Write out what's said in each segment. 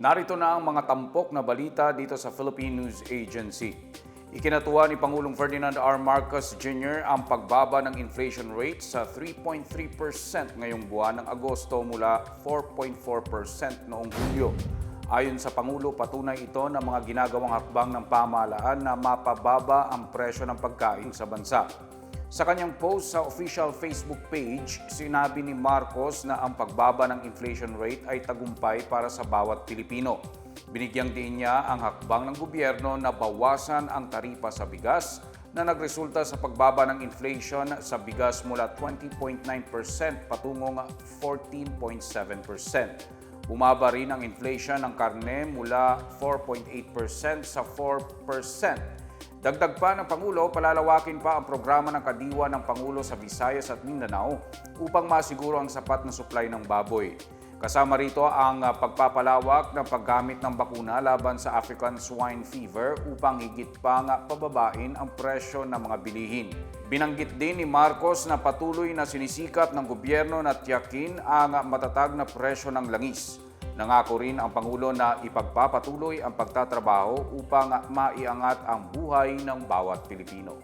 Narito na ang mga tampok na balita dito sa Philippine News Agency. Ikinatuwa ni Pangulong Ferdinand R. Marcos Jr. ang pagbaba ng inflation rate sa 3.3% ngayong buwan ng Agosto mula 4.4% noong Hulyo. Ayon sa Pangulo, patunay ito ng mga ginagawang hakbang ng pamahalaan na mapababa ang presyo ng pagkain sa bansa. Sa kanyang post sa official Facebook page, sinabi ni Marcos na ang pagbaba ng inflation rate ay tagumpay para sa bawat Pilipino. Binigyang diin niya ang hakbang ng gobyerno na bawasan ang taripa sa bigas na nagresulta sa pagbaba ng inflation sa bigas mula 20.9% patungong 14.7%. Bumaba rin ang inflation ng karne mula 4.8% sa 4%. Dagdag pa ng Pangulo, palalawakin pa ang programa ng kadiwa ng Pangulo sa Visayas at Mindanao upang masiguro ang sapat na supply ng baboy. Kasama rito ang uh, pagpapalawak ng paggamit ng bakuna laban sa African Swine Fever upang higit pang uh, pababain ang presyo ng mga bilihin. Binanggit din ni Marcos na patuloy na sinisikap ng gobyerno na tiyakin ang uh, matatag na presyo ng langis. Nangako rin ang Pangulo na ipagpapatuloy ang pagtatrabaho upang maiangat ang buhay ng bawat Pilipino.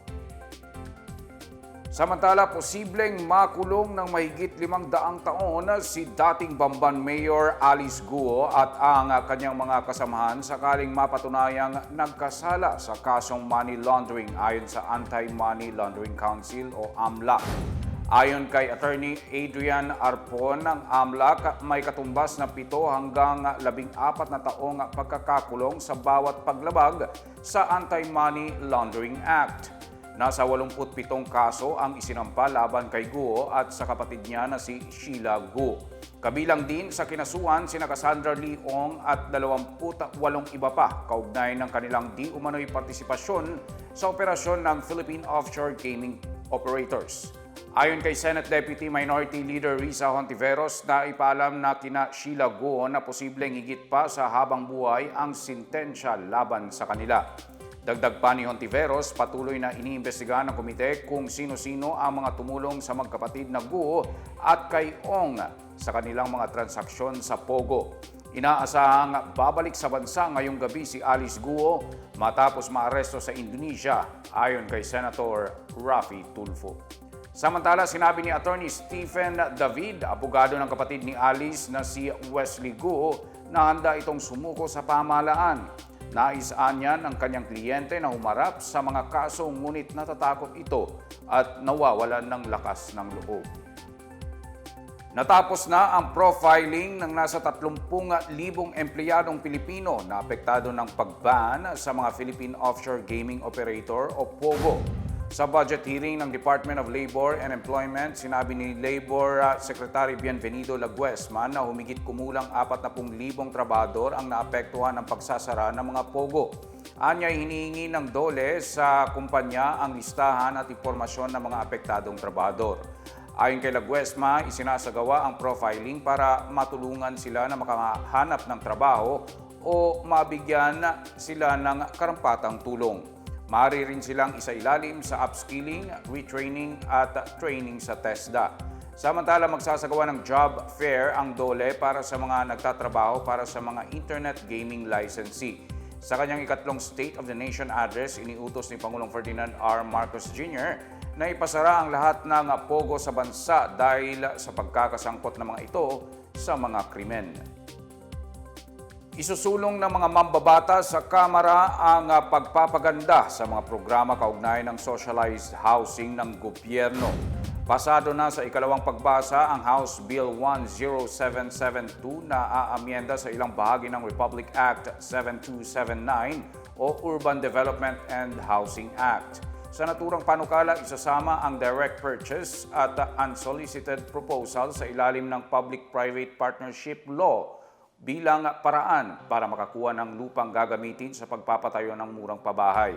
Samantala, posibleng makulong ng mahigit limang daang taon si dating Bamban Mayor Alice Guo at ang kanyang mga kasamahan sakaling mapatunayang nagkasala sa kasong money laundering ayon sa Anti-Money Laundering Council o AMLA. Ayon kay Attorney Adrian Arpon ng AMLAC, may katumbas na pito hanggang labing apat na taong pagkakakulong sa bawat paglabag sa Anti-Money Laundering Act. Nasa 87 kaso ang isinampa laban kay Guo at sa kapatid niya na si Sheila Guo. Kabilang din sa kinasuhan sina Cassandra Leong at 28 iba pa kaugnay ng kanilang di umano'y partisipasyon sa operasyon ng Philippine Offshore Gaming Operators. Ayon kay Senate Deputy Minority Leader Risa Hontiveros na ipaalam na kina Sheila Guo na posibleng higit pa sa habang buhay ang sintensya laban sa kanila. Dagdag pa ni Hontiveros, patuloy na iniimbestigahan ng komite kung sino-sino ang mga tumulong sa magkapatid na Guo at kay Ong sa kanilang mga transaksyon sa Pogo. Inaasahang babalik sa bansa ngayong gabi si Alice Guo matapos maaresto sa Indonesia ayon kay Senator Rafi Tulfo. Samantala, sinabi ni Attorney Stephen David, abogado ng kapatid ni Alice na si Wesley Guo, na handa itong sumuko sa pamahalaan. Naisaan niya ng kanyang kliyente na humarap sa mga kaso ngunit natatakot ito at nawawalan ng lakas ng loob. Natapos na ang profiling ng nasa 30,000 empleyadong Pilipino na apektado ng pagban sa mga Philippine Offshore Gaming Operator o POGO. Sa budget hearing ng Department of Labor and Employment, sinabi ni Labor uh, Secretary Bienvenido Laguesma na humigit kumulang 40,000 trabador ang naapektuhan ng pagsasara ng mga POGO. Anya hinihingi ng dole sa kumpanya ang listahan at impormasyon ng mga apektadong trabador. Ayon kay Laguesma, isinasagawa ang profiling para matulungan sila na makahanap ng trabaho o mabigyan sila ng karampatang tulong. Maaari rin silang isailalim sa upskilling, retraining at training sa TESDA. Samantala, magsasagawa ng job fair ang DOLE para sa mga nagtatrabaho para sa mga internet gaming licensee. Sa kanyang ikatlong State of the Nation address, iniutos ni Pangulong Ferdinand R. Marcos Jr. na ipasara ang lahat ng pogo sa bansa dahil sa pagkakasangkot ng mga ito sa mga krimen. Isusulong ng mga mambabata sa Kamara ang uh, pagpapaganda sa mga programa kaugnay ng socialized housing ng gobyerno. Pasado na sa ikalawang pagbasa ang House Bill 10772 na aamyenda sa ilang bahagi ng Republic Act 7279 o Urban Development and Housing Act. Sa naturang panukala, isasama ang direct purchase at unsolicited proposal sa ilalim ng Public-Private Partnership Law bilang paraan para makakuha ng lupang gagamitin sa pagpapatayo ng murang pabahay.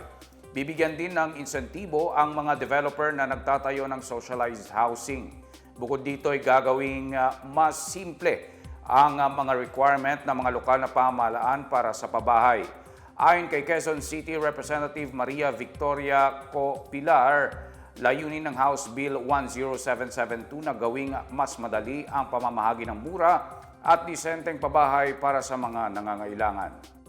Bibigyan din ng insentibo ang mga developer na nagtatayo ng socialized housing. Bukod dito ay gagawing uh, mas simple ang uh, mga requirement ng mga lokal na pamahalaan para sa pabahay. Ayon kay Quezon City Representative Maria Victoria Copilar, layunin ng House Bill 10772 na gawing mas madali ang pamamahagi ng mura at disenteng pabahay para sa mga nangangailangan.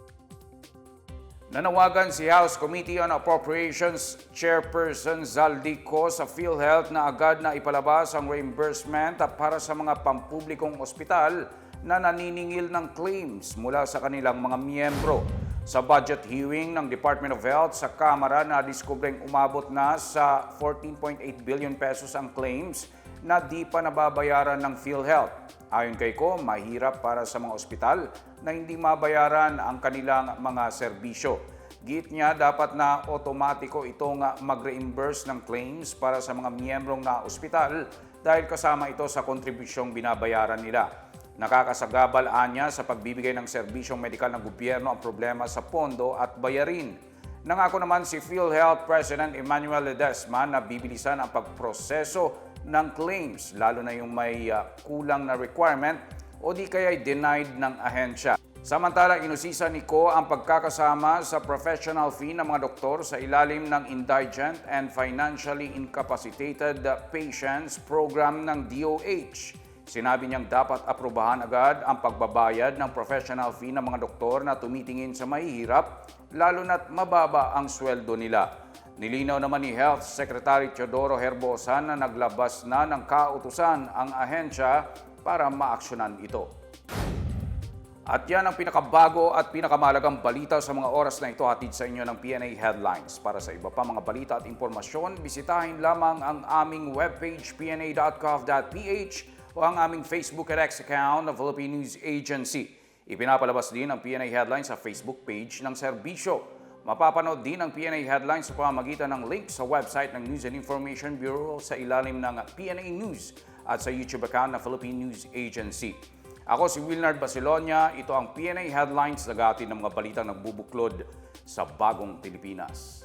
Nanawagan si House Committee on Appropriations Chairperson Zaldico sa PhilHealth na agad na ipalabas ang reimbursement para sa mga pampublikong ospital na naniningil ng claims mula sa kanilang mga miyembro. Sa budget hearing ng Department of Health sa Kamara na diskubreng umabot na sa 14.8 billion pesos ang claims na di pa nababayaran ng PhilHealth. Ayon kay Ko, mahirap para sa mga ospital na hindi mabayaran ang kanilang mga serbisyo. Git niya dapat na otomatiko itong mag-reimburse ng claims para sa mga miyembrong na ospital dahil kasama ito sa kontribusyong binabayaran nila. Nakakasagabal anya sa pagbibigay ng serbisyong medikal ng gobyerno ang problema sa pondo at bayarin. Nangako naman si PhilHealth President Emmanuel Ledesma na bibilisan ang pagproseso ng claims, lalo na yung may uh, kulang na requirement o di kaya denied ng ahensya. Samantala, inusisa ni Ko ang pagkakasama sa professional fee ng mga doktor sa ilalim ng Indigent and Financially Incapacitated Patients Program ng DOH. Sinabi niyang dapat aprubahan agad ang pagbabayad ng professional fee ng mga doktor na tumitingin sa mahihirap, lalo na't mababa ang sweldo nila. Nilinaw naman ni Health Secretary Teodoro Herbosa na naglabas na ng kautusan ang ahensya para maaksyonan ito. At yan ang pinakabago at pinakamalagang balita sa mga oras na ito hatid sa inyo ng PNA Headlines. Para sa iba pa mga balita at impormasyon, bisitahin lamang ang aming webpage pna.gov.ph o ang aming Facebook at X account ng Philippine News Agency. Ipinapalabas din ang PNA Headlines sa Facebook page ng serbisyo. Mapapanood din ang PNA Headlines sa pamamagitan ng link sa website ng News and Information Bureau sa ilalim ng PNA News at sa YouTube account ng Philippine News Agency. Ako si Wilnard Basilonia, ito ang PNA Headlines, nagati ng mga balitang nagbubuklod sa bagong Pilipinas.